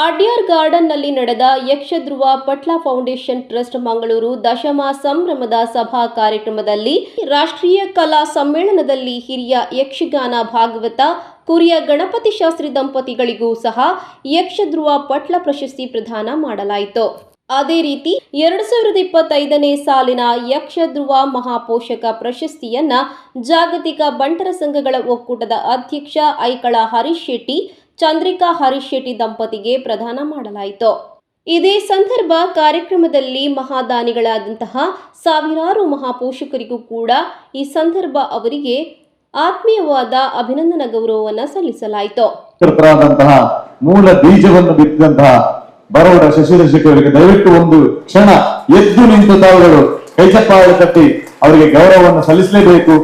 ಅಡ್ಯಾರ್ ಗಾರ್ಡನ್ನಲ್ಲಿ ನಡೆದ Yakshadhruva Patla foundation trust Mangaluru ದಶಮ ಸಂಭ್ರಮದ ಸಭಾ ಕಾರ್ಯಕ್ರಮದಲ್ಲಿ ರಾಷ್ಟ್ರೀಯ ಕಲಾ ಸಮ್ಮೇಳನದಲ್ಲಿ ಹಿರಿಯ ಯಕ್ಷಗಾನ ಭಾಗವತ, ಕುರಿಯ ಗಣಪತಿ ಶಾಸ್ತ್ರಿ ದಂಪತಿಗಳಿಗೂ ಸಹ ಯಕ್ಷಧ್ರುವ ಪಟ್ಲ ಪ್ರಶಸ್ತಿ ಪ್ರದಾನ ಮಾಡಲಾಯಿತು. ಅದೇ ರೀತಿ ಎರಡು ಸಾವಿರದ ಇಪ್ಪತ್ತೈದನೇ ಸಾಲಿನ ಯಕ್ಷಧ್ರುವ ಮಹಾಪೋಷಕ ಪ್ರಶಸ್ತಿಯನ್ನ ಜಾಗತಿಕ ಬಂಟರ ಸಂಘಗಳ ಒಕ್ಕೂಟದ ಅಧ್ಯಕ್ಷ ಐಕಳ ಹರೀಶ್ ಶೆಟ್ಟಿ ಚಂದ್ರಿಕಾ ಹರೀಶ್ ಶೆಟ್ಟಿ ದಂಪತಿಗೆ ಪ್ರದಾನ ಮಾಡಲಾಯಿತು. ಇದೇ ಸಂದರ್ಭ ಕಾರ್ಯಕ್ರಮದಲ್ಲಿ ಮಹಾದಾನಿಗಳಾದಂತಹ ಸಾವಿರಾರು ಮಹಾಪೋಷಕರಿಗೂ ಕೂಡ ಈ ಸಂದರ್ಭ ಅವರಿಗೆ ಆತ್ಮೀಯವಾದ ಅಭಿನಂದನ ಗೌರವವನ್ನು ಸಲ್ಲಿಸಲಾಯಿತು. ಮೂಲ ಬೀಜವನ್ನು ಬಿತ್ತಿದಂತಹ ಬರೋಡ ಶಶಿಧರ ಶೆಟ್ಟಿ ಅವರಿಗೆ ದಯವಿಟ್ಟು ಒಂದು ಕ್ಷಣ ಎದ್ದು ನಿಂತು ತಾವುಗಳು ಕೈಚಪ್ಪಾಳೆ ತಟ್ಟಿ ಅವರಿಗೆ ಗೌರವವನ್ನು ಸಲ್ಲಿಸಲೇಬೇಕು.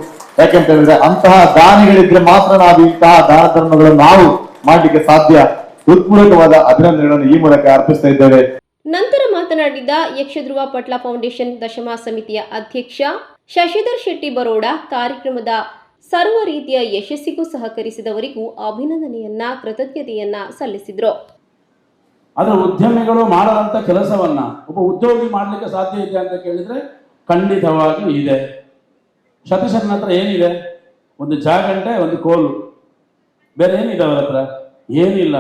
ಯಾಕೆಂತ ಹೇಳಿದ್ರೆ ಅಂತಹ ದಾನಿಗಳಿದ್ರೆ ಮಾತ್ರ ನಾವು ಇಂತಹ ದಾನ ಧರ್ಮಗಳನ್ನು ನಾವು ಮಾಡಲಿಕ್ಕೆ ಸಾಧ್ಯ. ಹೃತ್ಪೂರ್ವಕವಾದ ಅಭಿನಂದನೆಗಳನ್ನು ಈ ಮೂಲಕ ಅರ್ಪಿಸ್ತಾ ಇದ್ದೇವೆ. ನಂತರ ಮಾತನಾಡಿದ ಯಕ್ಷಧ್ರುವ ಪಟ್ಲ ಫೌಂಡೇಶನ್ ದಶಮ ಸಮಿತಿಯ ಅಧ್ಯಕ್ಷ ಶಶಿಧರ್ ಶೆಟ್ಟಿ ಬರೋಡ ಕಾರ್ಯಕ್ರಮದ ಸರ್ವ ರೀತಿಯ ಯಶಸ್ಸಿಗೂ ಸಹಕರಿಸಿದವರಿಗೂ ಅಭಿನಂದನೆಯನ್ನ ಕೃತಜ್ಞತೆಯನ್ನ ಸಲ್ಲಿಸಿದ್ರು. ಅದು ಉದ್ಯಮಿಗಳು ಮಾಡದಂತ ಕೆಲಸವನ್ನ ಒಬ್ಬ ಉದ್ಯೋಗಿ ಮಾಡಲಿಕ್ಕೆ ಸಾಧ್ಯ ಇದೆ ಅಂತ ಕೇಳಿದ್ರೆ ಖಂಡಿತವಾಗಿ ಇದೆ. ಸತೀಶನ ಹತ್ರ ಏನಿದೆ? ಒಂದು ಜಾಗಂಟೆ ಒಂದು ಕೋಲು. ಬೇರೆ ಏನಿದೆ ಅವ್ರ ಹತ್ರ? ಏನಿಲ್ಲ.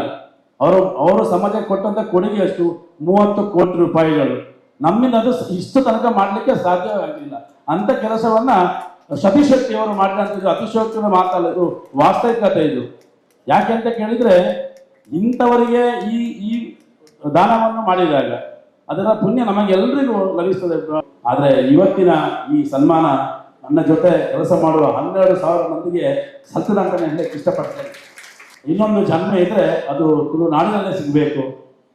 ಅವರು ಅವರು ಸಮಾಜಕ್ಕೆ ಕೊಟ್ಟಂತ ಕೊಡುಗೆ ಅಷ್ಟು ಮೂವತ್ತು ಕೋಟಿ ರೂಪಾಯಿಗಳು. ನಮ್ಮಿಂದ ಅದು ಇಷ್ಟು ತನಕ ಮಾಡಲಿಕ್ಕೆ ಸಾಧ್ಯವಾಗಿಲ್ಲ. ಅಂತ ಕೆಲಸವನ್ನ ಸತೀಶ್ ಅವರು ಮಾಡಿದಂಥದ್ದು ಅತಿಶೋಕ್ತಿಯ ಮಾತಲ್ಲ, ಇದು ವಾಸ್ತವಿಕತೆ ಇದು. ಯಾಕೆ ಅಂತ ಕೇಳಿದ್ರೆ, ಇಂಥವರಿಗೆ ಈ ಈ ದಾನವನ್ನು ಮಾಡಿದಾಗ ಅದರ ಪುಣ್ಯ ನಮಗೆಲ್ಲರಿಗೂ ಲಭಿಸ್ತದೆ. ಆದರೆ ಇವತ್ತಿನ ಈ ಸನ್ಮಾನ ನನ್ನ ಜೊತೆ ಕೆಲಸ ಮಾಡುವ ಹನ್ನೆರಡು ಸಾವಿರ ಮಂದಿಗೆ ಸಲ್ತದೆ ಅಂತಾನೆ ಹೇಳಕ್ಕೆ ಇಷ್ಟಪಡ್ತೇನೆ ಇನ್ನೊಂದು ಜನ್ಮ ಇದ್ರೆ ಅದು ತುಳುನಾಡಿನಲ್ಲೇ ಸಿಗಬೇಕು.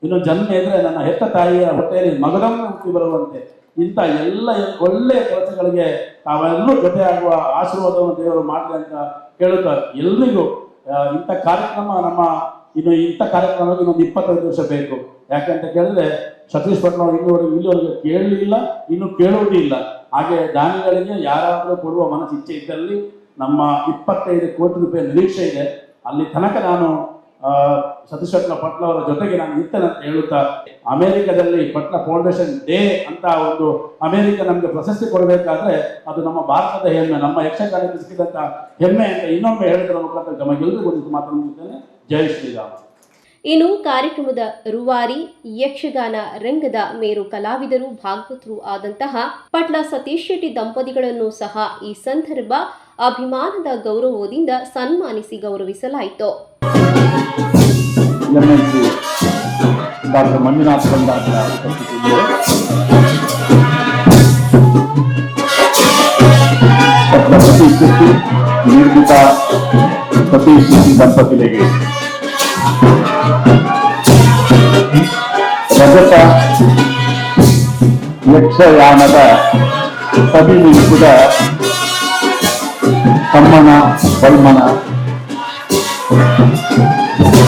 ಇನ್ನೊಂದು ಜನ್ಮ ಇದ್ರೆ ನನ್ನ ಹೆತ್ತ ತಾಯಿಯ ಹೊಟ್ಟೆಯಲ್ಲಿ ಮಗದನ್ನು ಹುಟ್ಟಿ ಬರುವಂತೆ. ಇಂಥ ಎಲ್ಲ ಒಳ್ಳೆಯ ಕೆಲಸಗಳಿಗೆ ತಾವೆಲ್ಲರೂ ಜೊತೆ ಆಗುವ ಆಶೀರ್ವಾದವನ್ನು ದೇವರು ಮಾಡಲಿ ಅಂತ ಕೇಳುತ್ತಾ ಎಲ್ರಿಗೂ ಇಂಥ ಕಾರ್ಯಕ್ರಮ ನಮ್ಮ ಇನ್ನು ಇಂಥ ಕಾರ್ಯಕ್ರಮಕ್ಕೆ ಇನ್ನೊಂದು ಇಪ್ಪತ್ತೈದು ವರ್ಷ ಬೇಕು. ಯಾಕಂತ ಕೇಳಿದ್ರೆ ಸತೀಶ್ ಪಟ್ನ ಅವರು ಇನ್ನೂವರೆಗೆ ಇಲ್ಲಿವರೆಗೆ ಕೇಳಲಿಲ್ಲ, ಇನ್ನು ಕೇಳುವುದೂ ಇಲ್ಲ. ಹಾಗೆ ದಾನಿಗಳಿಗೆ ಯಾರಾದರೂ ಕೊಡುವ ಮನಸ್ಸು ಇಚ್ಛೆ ಇದ್ದಲ್ಲಿ ನಮ್ಮ ಇಪ್ಪತ್ತೈದು ಕೋಟಿ ರೂಪಾಯಿ ನಿರೀಕ್ಷೆ ಇದೆ. ಅಲ್ಲಿ ತನಕ ನಾನು ಸತೀಶ್ ಪಟ್ಲ ಅವರ ಜೊತೆಗೆ ನಾನು ಇರ್ತೇನೆ ಅಂತ ಹೇಳುತ್ತಾ, ಅಮೆರಿಕದಲ್ಲಿ ಪಟ್ಲ ಫೌಂಡೇಶನ್ ಡೇ ಅಂತ ಒಂದು ಅಮೆರಿಕ ನಮಗೆ ಪ್ರಶಸ್ತಿ ಕೊಡಬೇಕಾದ್ರೆ ಅದು ನಮ್ಮ ಭಾರತದ ಹೆಮ್ಮೆ, ನಮ್ಮ ಯಕ್ಷಗಾನಕ್ಕೆ ಸಿಕ್ಕಿದಂತ ಹೆಮ್ಮೆ ಅಂತ ಇನ್ನೊಮ್ಮೆ ಹೇಳಿದ್ರ ಮುಖಾಂತರ ನಮಗೆಲ್ಲರಿಗೂ ಒಂದು ಮಾತನಾಡುತ್ತೇನೆ ಜೈ ಶ್ರೀರಾಮ್. ಇನ್ನು ಕಾರ್ಯಕ್ರಮದ ರೂವಾರಿ, ಯಕ್ಷಗಾನ ರಂಗದ ಮೇರು ಕಲಾವಿದರು, ಭಾಗವತರು ಆದಂತಹ ಪಟ್ಲ ಸತೀಶ್ ಶೆಟ್ಟಿ ದಂಪತಿಗಳನ್ನು ಸಹ ಈ ಸಂದರ್ಭ ಅಭಿಮಾನದ ಗೌರವದಿಂದ ಸನ್ಮಾನಿಸಿ ಗೌರವಿಸಲಾಯಿತು. ಡಾಕ್ಟರ್ ಯಕ್ಷಯಾನದ ಸವಿನಿಲಿಸಿದ కమ్మన బొమ్మన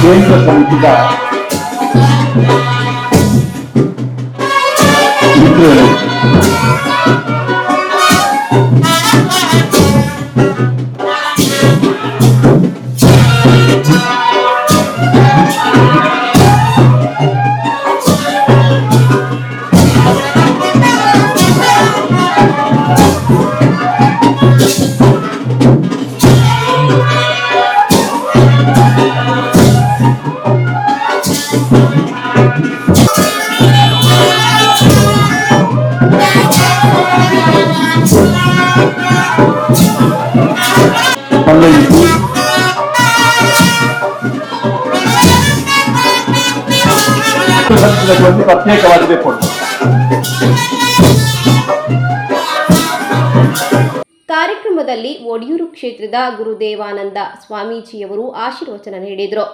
కేంద్ర ಪಲ್ಲವಿಸಿ ಒಂದು ಪ್ರತ್ಯೇಕವಾಗಿದೆ ಕಾರ್ಯಕ್ರಮದಲ್ಲಿ ಒಡಿಯೂರು ಕ್ಷೇತ್ರದ ಗುರುದೇವಾನಂದ ಸ್ವಾಮೀಜಿಯವರು ಆಶೀರ್ವಚನ ನೀಡಿದರು.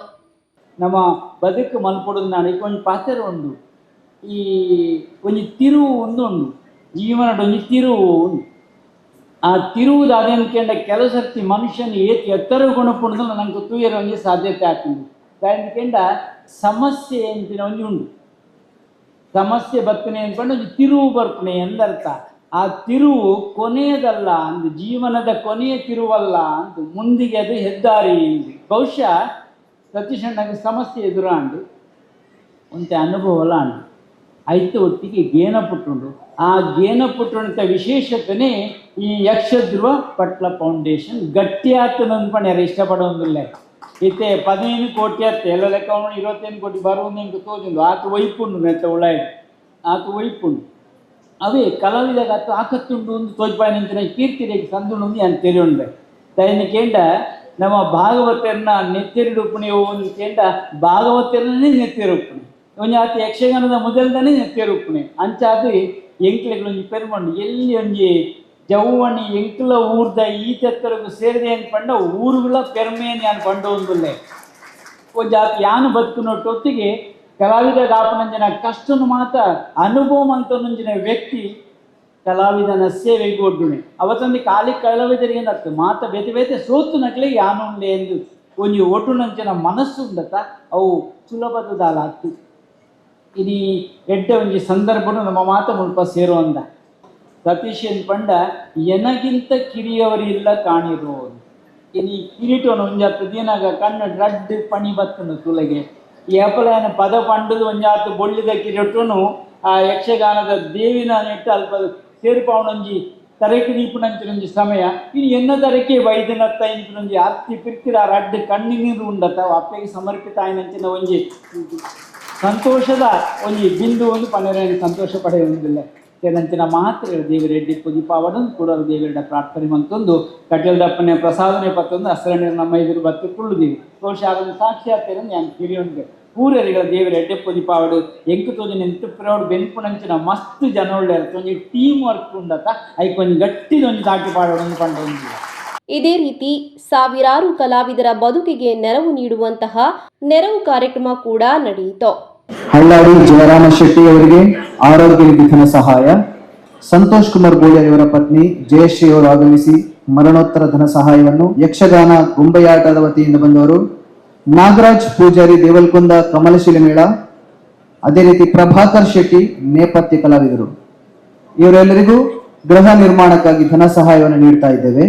ನಮ್ಮ ಬದುಕು ಮಲ್ಪಡೋದು ನಾಡು ಒಂದು ಪಾತ್ರ ಒಂದು ಈ ಒಂದು ತಿರುವು ಒಂದು ಜೀವನ ಜೀವನದ ಒಂದು ತಿರುವು ಉಂಡು ಆ ತಿರುವುದು ಅದೇನ್ಕೆಂಡ ಕೆಲವು ಸರ್ತಿ ಮನುಷ್ಯನ ಏತ್ ಎತ್ತರ ಗುಣಪುಣದಲ್ಲಿ ನನಗೆ ತೂಯರ ಒಂಜಿ ಸಾಧ್ಯತೆ ಆಗ್ತದೆ. ದಾಯನ್ಕೆಂಡ ಸಮಸ್ಯೆ ಅಂತಿನ ಒಂದು ಉಂಡು ಸಮಸ್ಯೆ ಬರ್ತನೆ ಅಂದ್ಕೊಂಡು ಒಂದು ತಿರುವು ಬರ್ತನೆ ಎಂದರ್ಥ. ಆ ತಿರುವು ಕೊನೆಯದಲ್ಲ ಅಂದು, ಜೀವನದ ಕೊನೆಯ ತಿರುವಲ್ಲ ಅಂತ ಮುಂದಿಗೆ ಅದು ಹೆದ್ದಾರಿ ಎಂದು. ಬಹುಶಃ ಸತೀಶಣ್ಣಗೆ ಸಮಸ್ಯೆ ಎದುರಾಂಡು, ಒಂತೆ ಅನುಭವಲ ಅಂಡು. ಐತ ಒಟ್ಟಿಗೆ ಗೇನ ಪುಟ್ಟುಂಡು ಆ ಗೇನ ಪುಟ್ಟುಂಡ ವಿಶೇಷತೆನೇ ಈ ಯಕ್ಷಧ್ರುವ ಪಟ್ಲ ಫೌಂಡೇಶನ್ ಗಟ್ಟಿ ಆಗ್ತದಂದು ಪಣ್ಯಾರ ಇಷ್ಟಪಡೋದಿಲ್ಲ ಇತ್ತೆ ಪದಿನೈದು ಕೋಟಿ ಅತ್ತೆ ಎಲ್ಲ ಲೆಕ್ಕ ಉಂಡು ಇರುವತ್ತೈದು ಕೋಟಿ ಬರುವುದು ಎಂಕು ತೋಜುಂಡು ಆತು ಒಯ್ಪುಂಡು ನೆತ್ತ ಉಳ್ಳಾಯ್ಡು ಆತು ಒಯ್ಪುಂಡು ಅವೇ ಕಲಾವಿದಾಗ ಅತ್ತು ಆಕತ್ತುಂಡು ಒಂದು ತೋಜ್ಪಾಯಿ ನಿಂತಿನ ಕೀರ್ತಿರೇಗೆ ಸಂದುಂಡು ಒಂದು ಅಂತ ತೆರೆಯುಂಡೆ ತೈನ ಕೇಂಡ ನಮ್ಮ ಭಾಗವತರನ್ನ ನೆತ್ತೆರಿಡುಪ್ಪಣಿ ಒಂದು ಕೇಂಡ ಭಾಗವತರನ್ನೇ ನೆತ್ತೆರುಪ್ಪಣಿ ಒಂಜಿ ಆತ ಯಕ್ಷಗಾನದ ಮೊದಲ್ದನೇ ಅಂಚ ಅದು ಎಂಕ್ಲೆಗಳು ಒಂಜಿ ಪೆರ್ಮಂಡು ಎಲ್ಲಿ ಒಂಜಿ ಜವ್ವಣಿ, ಎಂಕ್ಲ ಊರ್ದ ಈ ತೆತ್ತರಗೂ ಸೇರಿದೆ ಅಂತ ಪಂಡ ಊರುಗಳ ಪೆರ್ಮೆನ್ ಯಾನ್ ಪಂಡ ಒಂದುಲ್ಲೆ ಒಂಜಿ ಆತ ಯಾನು ಬದುಕುನೊಟ್ಟೊತ್ತಿಗೆ ಕಲಾವಿದ ದಾಪನಂಜನ ಕಷ್ಟನು ಮಾತ ಅನುಭವ ಅಂತನೊಂಜಿನ ವ್ಯಕ್ತಿ ಕಲಾವಿದನ ಸೇವೆಗೆ ಒಡ್ಡುಣೆ ಅವತ್ತೊಂದು ಕಾಲಿ ಕಲಾವಿದರಿಗೆ ಏನತ್ತು ಮಾತ ಬೇತೆ ಬೇತೆ ಸೋತು ಯಾನು ಉಂಡೆ ಎಂದು. ಒಂಜಿ ಒಟ್ಟುನಂಚಿನ ಮನಸ್ಸು ಉಂಡತ ಅವು ಸುಲಭದ ದಾಲ ಇಡೀ ಎಡ್ಡೆ ಒಂಜಿ ಸಂದರ್ಭನು ನಮ್ಮ ಮಾತ ಮುಲ್ಪ ಸೇರುವಂದ ಸತೀಶ್ ಏನ್ ಪಂಡ, ಎನಗಿಂತ ಕಿರಿಯವರಿಲ್ಲ ಕಾಣಿರೋರು ಇನಿ ಕಿರೀಟವನ್ನು ಒಂಜಾತು ದಿನಾಗ ಕಣ್ಣು ರಡ್ಡು ಪಣಿ ಬತ್ತನು ತುಲಗೆ. ಈ ಅಪಲಾಯನ ಪದ ಪಂಡದು ಒಂಜಾತು ಬೊಳ್ಳಿದ ಕಿರೀಟನು ಆ ಯಕ್ಷಗಾನದ ದೇವಿನ ನೆಟ್ಟು ಅಲ್ಪ ಸೇರಿಪಾವಣಂಜಿ ತರಕೆ ದೀಪನಂಚಿನೊಂಜಿ ಸಮಯ. ಇನ್ನು ಎನ್ನ ತರಕೆ ವೈದ್ಯನತ್ತ ಇಂಚಿನೊಂದು ಅತ್ತಿ ಪಿರ್ಕಿರ ರಡ್ಡ್ ಕಣ್ಣಿನೀರು ಉಂಡತ, ಅಪ್ಪಗೆ ಸಮರ್ಪಿತ ಆಯ್ನಂಚಿನ ಒಂಜಿ ಸಂತೋಷದ ಒಂಜಿ ಬಿಂದು ಒಂದು ಪನ್ನೆರಡು ಸಂತೋಷ ಪಡೆಯುವುದಿಲ್ಲ. ಏನಂಚಿನ ಮಾತ್ರ ದೇವರೆಡ್ಡಿ ಪುದೀಪಾವಡನ್ ಕೂಡ ದೇವರ ಪ್ರಾರ್ಥನೆ ಮಂತೊಂದು ಕಟೇಲ್ದಪ್ಪನೆ ಪ್ರಸಾದನೆ ಪತ್ತೊಂದು ಹಸರಣ್ಣ ನಮ್ಮ ಎದುರು ಬತ್ತು ಕುಳ್ಳುದೀವಿ ತೋಷ ಆಗೋದು ಸಾಕ್ಷಾತ್ತರ ನಾನು ಕಿರಿಯೊಂದು ಪೂರರಿಗಳ ದೇವರ ಎಡ್ಡೆ ಪುದಿಪಾವಡು ಎಂಕು ತೋಜಿ ನಿಂತು ಪ್ರೌಡ್ ಬೆನ್ಪುನಂಚಿನ ಮಸ್ತ್ ಜನ ಒಳ್ಳೆ ಒಂಜಿ ಟೀಮ್ ವರ್ಕ್ ಉಂಡತ ಐಕೊಂದು ಗಟ್ಟಿದೊಂದು ದಾಟಿ ಪಾಡೋಣ ಪಂಡ ಒಂದು ಇದೇ ರೀತಿ ಸಾವಿರಾರು ಕಲಾವಿದರ ಬದುಕಿಗೆ ನೆರವು ನೀಡುವಂತಹ ನೆರವು ಕಾರ್ಯಕ್ರಮ ಕೂಡ ನಡೆಯಿತು. ಹಳ್ಳಾಡಿ ಜಯರಾಮ ಶೆಟ್ಟಿ ಅವರಿಗೆ ಆರೋಗ್ಯ ನಿಧಿ ಧನ ಸಹಾಯ. ಸಂತೋಷ್ ಕುಮಾರ್ ಗೋಳಿಯರ್ ಇವರ ಪತ್ನಿ ಜಯಶ್ರೀ ಅವರು ಆಗಮಿಸಿ ಮರಣೋತ್ತರ ಧನ ಸಹಾಯವನ್ನು ಯಕ್ಷಗಾನ ಗುಂಬೆಯಾಟದ ವತಿಯಿಂದ ಬಂದವರು. ನಾಗರಾಜ್ ಪೂಜಾರಿ ದೇವಲ್ಕುಂದ ಕಮಲಶಿಲೆ ಮೇಳ. ಅದೇ ರೀತಿ ಪ್ರಭಾಕರ್ ಶೆಟ್ಟಿ ನೇಪಥ್ಯ ಕಲಾವಿದರು. ಇವರೆಲ್ಲರಿಗೂ ಗೃಹ ನಿರ್ಮಾಣಕ್ಕಾಗಿ ಧನ ಸಹಾಯವನ್ನು ನೀಡ್ತಾ ಇದ್ದೇವೆ.